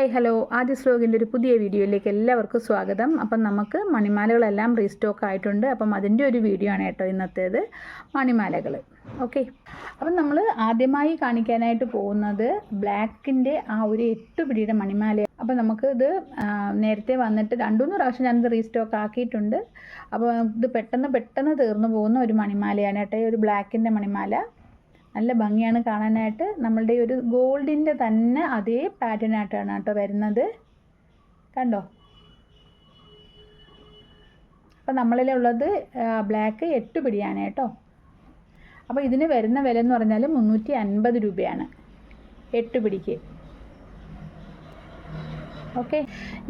Hi hello ആദ്യ ശ്ലോകിന്റെ ഒരു പുതിയ വീഡിയോയിലേക്ക് എല്ലാവർക്കും സ്വാഗതം. അപ്പം നമുക്ക് മണിമാലകളെല്ലാം റീസ്റ്റോക്ക് ആയിട്ടുണ്ട്. അപ്പം അതിന്റെ ഒരു വീഡിയോ ആണ് കേട്ടോ ഇന്നത്തേത്. മണിമാലകൾ ഓക്കെ അപ്പം നമ്മൾ ആദ്യമായി കാണിക്കാനായിട്ട് പോകുന്നത് ബ്ലാക്കിന്റെ ആ ഒരു എട്ട് പിടിയുടെ മണിമാല. അപ്പോൾ നമുക്ക് ഇത് നേരത്തെ വന്നിട്ട് രണ്ടുമൂന്ന് പ്രാവശ്യം ഞാനിത് റീസ്റ്റോക്ക് ആക്കിയിട്ടുണ്ട്. അപ്പോൾ ഇത് പെട്ടെന്ന് പെട്ടെന്ന് തീർന്നു പോകുന്ന ഒരു മണിമാലയാണ് കേട്ടോ. ഈ ഒരു ബ്ലാക്കിന്റെ മണിമാല. നല്ല ഭംഗിയാണ് കാണാനായിട്ട്. നമ്മളുടെ ഒരു ഗോൾഡിന്റെ തന്നെ അതേ പാറ്റേൺ ആയിട്ടാണ് കേട്ടോ വരുന്നത്. കണ്ടോ? അപ്പോൾ നമ്മളിലുള്ളത് ബ്ലാക്ക് എട്ട് പിടിയാണ് കേട്ടോ. അപ്പോൾ ഇതിന് വരുന്ന വില എന്ന് പറഞ്ഞാൽ മുന്നൂറ്റി അൻപത് രൂപയാണ്. എട്ട് പിടിക്ക്. ഓക്കെ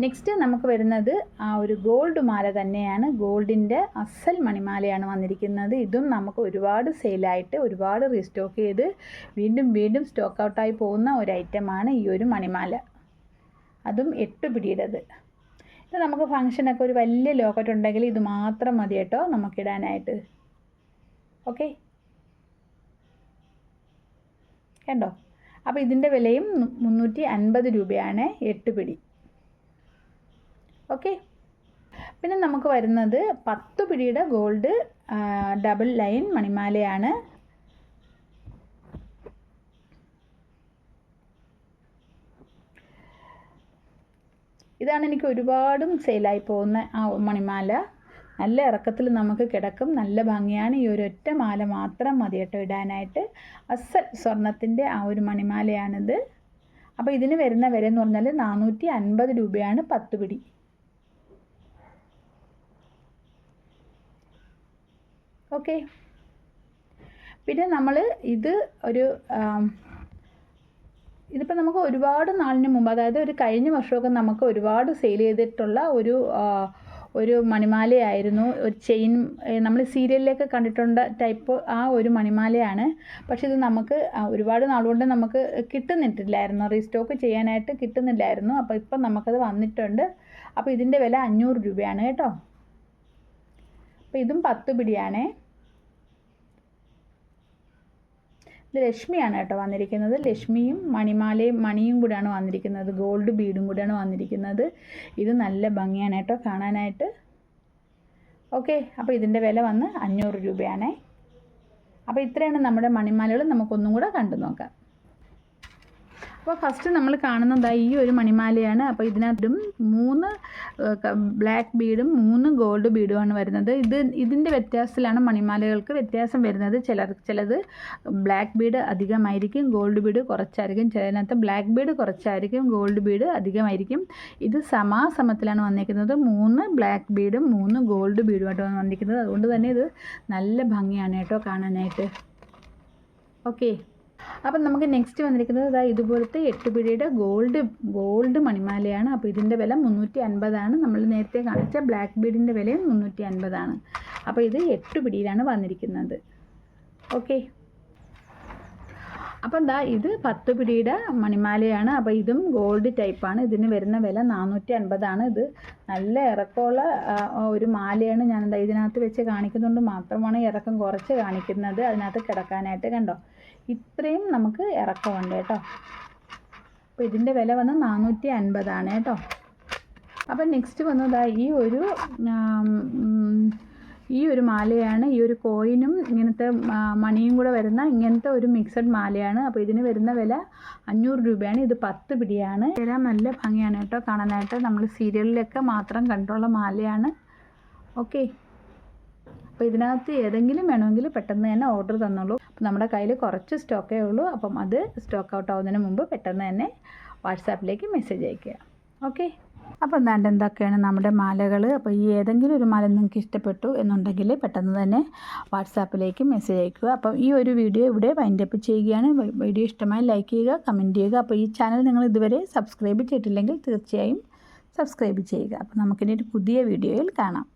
നെക്സ്റ്റ് നമുക്ക് വരുന്നത് ആ ഒരു ഗോൾഡ് മാല തന്നെയാണ്. ഗോൾഡിന്റെ അസൽ മണിമാലയാണ് വന്നിരിക്കുന്നത്. ഇതും നമുക്ക് ഒരുപാട് സെയിലായിട്ട് ഒരുപാട് റീസ്റ്റോക്ക് ചെയ്ത് വീണ്ടും വീണ്ടും സ്റ്റോക്ക് ഔട്ടായി പോകുന്ന ഒരു ഐറ്റമാണ് ഈ ഒരു മണിമാല. അതും എട്ട് പിടിയുടേത്. ഇത് നമുക്ക് ഫങ്ഷനൊക്കെ ഒരു വലിയ ലോക്കറ്റ് ഉണ്ടെങ്കിൽ ഇത് മാത്രം മതി കേട്ടോ നമുക്കിടാനായിട്ട് ഓക്കെ കണ്ടോ? അപ്പോൾ ഇതിന്റെ വിലയും മുന്നൂറ്റി അൻപത് രൂപയാണ് എട്ട് പിടി. ഓക്കെ പിന്നെ നമുക്ക് വരുന്നത് പത്ത് പിടിയുടെ ഗോൾഡ് ഡബിൾ ലൈൻ മണിമാലയാണ്. ഇതാണ് എനിക്ക് ഒരുപാടും സെയിലായി പോകുന്ന ആ മണിമാല. നല്ല ഇറക്കത്തിൽ നമുക്ക് കിടക്കും. നല്ല ഭംഗിയാണ്. ഈ ഒരു ഒറ്റ മാല മാത്രം മതി കേട്ടോ ഇടാനായിട്ട്. അസൽ സ്വർണത്തിന്റെ ആ ഒരു മണിമാലയാണിത്. അപ്പോൾ ഇതിന് വരുന്ന വില എന്ന് പറഞ്ഞാൽ നാനൂറ്റി അൻപത് രൂപയാണ് പത്ത് പിടി. ഓക്കെ. പിന്നെ നമ്മൾ ഇത് ഒരു ഇതിപ്പോൾ നമുക്ക് ഒരുപാട് നാളിന് മുമ്പ് അതായത് ഒരു കഴിഞ്ഞ വർഷമൊക്കെ നമുക്ക് ഒരുപാട് സെയിൽ ചെയ്തിട്ടുള്ള ഒരു ഒരു മണിമാലയായിരുന്നു. ഒരു ചെയിൻ നമ്മൾ സീരിയലിലൊക്കെ കണ്ടിട്ടുണ്ട് ടൈപ്പ് ആ ഒരു മണിമാലയാണ്. പക്ഷെ ഇത് നമുക്ക് ഒരുപാട് നാളുകൊണ്ട് നമുക്ക് കിട്ടുന്നിട്ടില്ലായിരുന്നു. റീസ്റ്റോക്ക് ചെയ്യാനായിട്ട് കിട്ടുന്നില്ലായിരുന്നു. അപ്പോൾ ഇപ്പം നമുക്കത് വന്നിട്ടുണ്ട്. അപ്പോൾ ഇതിന്റെ വില അഞ്ഞൂറ് രൂപയാണ് കേട്ടോ. അപ്പോൾ ഇതും പത്ത് പിടിയാണേ. ഇത് ലക്ഷ്മിയാണ് കേട്ടോ വന്നിരിക്കുന്നത്. ലക്ഷ്മിയും മണിമാലയും മണിയും കൂടെയാണ് വന്നിരിക്കുന്നത്. ഗോൾഡ് ബീഡും കൂടെയാണ് വന്നിരിക്കുന്നത്. ഇത് നല്ല ഭംഗിയാണ് കേട്ടോ കാണാനായിട്ട്. ഓക്കെ അപ്പോൾ ഇതിന്റെ വില വന്ന് അഞ്ഞൂറ് രൂപയാണേ. അപ്പോൾ ഇത്രയാണ് നമ്മുടെ മണിമാലകൾ. നമുക്കൊന്നും കൂടെ കണ്ടു നോക്കാം. അപ്പോൾ ഫസ്റ്റ് നമ്മൾ കാണുന്നത് ഈ ഒരു മണിമാലയാണ്. അപ്പോൾ ഇതിനകത്തും മൂന്ന് ബ്ലാക്ക് ബീഡും മൂന്ന് ഗോൾഡ് ബീഡുമാണ് വരുന്നത്. ഇത് ഇതിന്റെ വ്യത്യാസത്തിലാണ് മണിമാലകൾക്ക് വ്യത്യാസം വരുന്നത്. ചിലർ ചിലത് ബ്ലാക്ക് ബീഡ് അധികമായിരിക്കും ഗോൾഡ് ബീഡ് കുറച്ചായിരിക്കും. ചിലതിനകത്ത് ബ്ലാക്ക് ബീഡ് കുറച്ചായിരിക്കും ഗോൾഡ് ബീഡ് അധികമായിരിക്കും. ഇത് സമാസമത്തിലാണ് വന്നിരിക്കുന്നത്. മൂന്ന് ബ്ലാക്ക് ബീഡും മൂന്ന് ഗോൾഡ് ബീഡുമായിട്ടാണ് വന്നിരിക്കുന്നത്. അതുകൊണ്ട് തന്നെ ഇത് നല്ല ഭംഗിയാണ് കേട്ടോ കാണാനായിട്ട്. ഓക്കെ. അപ്പം നമുക്ക് നെക്സ്റ്റ് വന്നിരിക്കുന്നത് ഇതാ ഇതുപോലത്തെ എട്ട് പിടിയുടെ ഗോൾഡ് ഗോൾഡ് മണിമാലയാണ്. അപ്പോൾ ഇതിന്റെ വില മുന്നൂറ്റി അൻപതാണ് നമ്മൾ നേരത്തെ കാണിച്ച ബ്ലാക്ക് ബീഡിന്റെ വിലയും മുന്നൂറ്റി അൻപതാണ് അപ്പോൾ ഇത് എട്ട് പിടിയിലാണ് വന്നിരിക്കുന്നത്. ഓക്കെ അപ്പം എന്താ ഇത് പത്ത് പിടിയുടെ മണിമാലയാണ്. അപ്പോൾ ഇതും ഗോൾഡ് ടൈപ്പാണ് ഇതിന് വരുന്ന വില നാനൂറ്റി അൻപതാണ് ഇത് നല്ല ഇറക്കമുള്ള ഒരു മാലയാണ് ഞാൻ എന്താ ഇതിനകത്ത് വെച്ച് കാണിക്കുന്നതുകൊണ്ട് മാത്രമാണ് ഇറക്കം കുറച്ച് കാണിക്കുന്നത്. അതിനകത്ത് കിടക്കാനായിട്ട് കണ്ടോ? ഇത്രയും നമുക്ക് ഇറക്കമുണ്ട് കേട്ടോ. അപ്പോൾ ഇതിന്റെ വില വന്ന് നാനൂറ്റി അൻപതാണ് കേട്ടോ. അപ്പം നെക്സ്റ്റ് വന്നതാ ഈ ഒരു ഈ ഒരു മാലയാണ് ഈ ഒരു കോയിനും ഇങ്ങനത്തെ മണിയും കൂടെ വരുന്ന ഇങ്ങനത്തെ ഒരു മിക്സഡ് മാലയാണ്. അപ്പോൾ ഇതിന് വരുന്ന വില അഞ്ഞൂറ് രൂപയാണ്. ഇത് പത്ത് പിടിയാണ്. എല്ലാം നല്ല ഭംഗിയാണ് കേട്ടോ കാണാനായിട്ട്. നമ്മൾ സീരിയലിലൊക്കെ മാത്രം കണ്ടുള്ള മാലയാണ്. ഓക്കെ. അപ്പോൾ ഇതിനകത്ത് ഏതെങ്കിലും വേണമെങ്കിൽ പെട്ടെന്ന് തന്നെ ഓർഡർ തന്നോളൂ. അപ്പോൾ നമ്മുടെ കയ്യിൽ കുറച്ച് സ്റ്റോക്കേ ഉള്ളൂ. അപ്പം അത് സ്റ്റോക്ക് ഔട്ട് ആവുന്നതിന് മുമ്പ് പെട്ടെന്ന് തന്നെ വാട്സാപ്പിലേക്ക് മെസ്സേജ് അയയ്ക്കുക. ഓക്കെ. അപ്പോൾ എന്താണ്ട് എന്തൊക്കെയാണ് നമ്മുടെ മാലകൾ അപ്പോൾ ഈ ഏതെങ്കിലും ഒരു മാല നിങ്ങൾക്ക് ഇഷ്ടപ്പെട്ടു എന്നുണ്ടെങ്കിൽ പെട്ടെന്ന് തന്നെ വാട്സാപ്പിലേക്ക് മെസ്സേജ് അയക്കുക. അപ്പം ഈ ഒരു വീഡിയോ ഇവിടെ വൈൻഡ് അപ്പ് ചെയ്യുകയാണ്. വീഡിയോ ഇഷ്ടമായി ലൈക്ക് ചെയ്യുക കമന്റ് ചെയ്യുക. അപ്പോൾ ഈ ചാനൽ നിങ്ങൾ ഇതുവരെ സബ്സ്ക്രൈബ് ചെയ്തിട്ടില്ലെങ്കിൽ തീർച്ചയായും സബ്സ്ക്രൈബ് ചെയ്യുക. അപ്പോൾ നമുക്കിനി ഒരു പുതിയ വീഡിയോയിൽ കാണാം.